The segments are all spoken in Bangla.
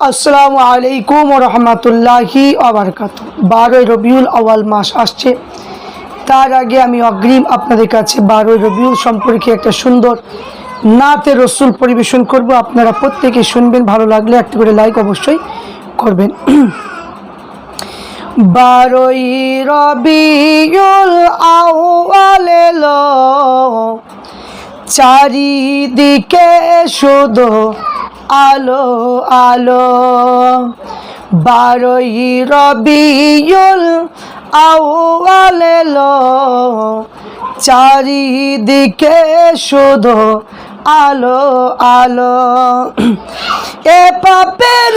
আসসালামু আলাইকুম রহমতুল্লাহি আবরকাত বারোই রবিউল আওয়াল মাস আসছে। তার আগে আমি অগ্রিম আপনাদের কাছে বারোই রবিউল সম্পর্কে একটা সুন্দর নাতে রসুল পরিবেশন করব। আপনারা প্রত্যেকে শুনবেন, ভালো লাগলে একটা করে লাইক অবশ্যই করবেন। বারোই রবিউল আওয়াল চারিদিকে শুধু আলো আলো। বারোই রবিউল আউয়াল এলো। চারিদিকে শুধু আলো আলো। এ পাপের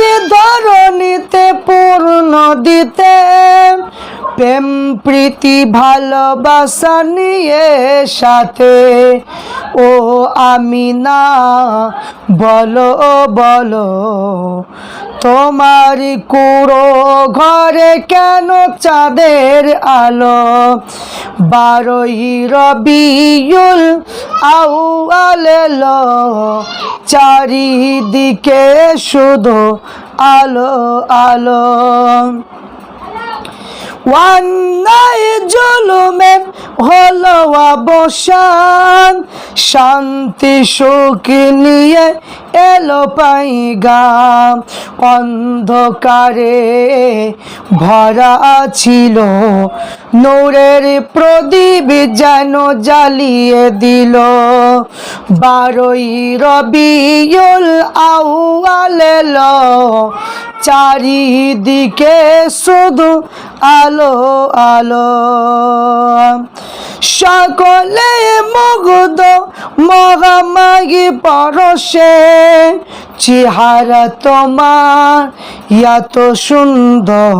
প্রীতি ভালোবাসা নিয়ে সাথে? ও আমি না বলো বলো, তোমার কুড়ো ঘরে কেন চাঁদের আলো? বারোই রবিউল আউয়াল চারিদিকে শুধু আলো আলো। অন্যায় জুলুমের হলো অবসান। শান্তি, সুখ নিয়ে এলো পাইগাম। অন্ধকারে ভরা ছিল নূরের প্রদীপ যেন জ্বালিয়ে দিল। বারোই রবিউল আউয়াল চারিদিকে শুধু আলো আলো। সকলে মুগ্ধ, মহামাগি পরশে। চেহারা তোমার এত সুন্দর।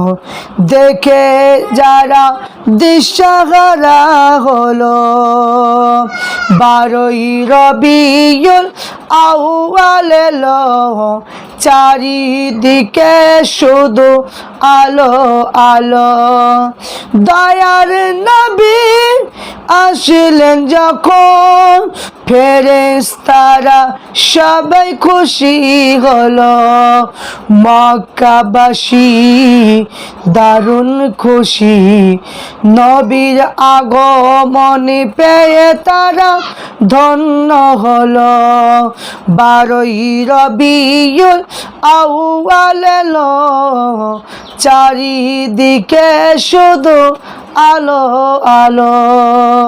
দেখে যারা দিশাহারা হলো, বারোই রবিউল আউয়াল চারিদিকে শুধু আলো আলো। দয়ার নবী আসলেন যখন ফেরেস্তারা সবাই খুশি হলো। মক্কাবাসী দারুণ খুশি। নবীর আগমনে পেয়ে তারা ধন্য হলো। বারোই রবিউল আউয়াল চারিদিকে শুধু আলো আলো।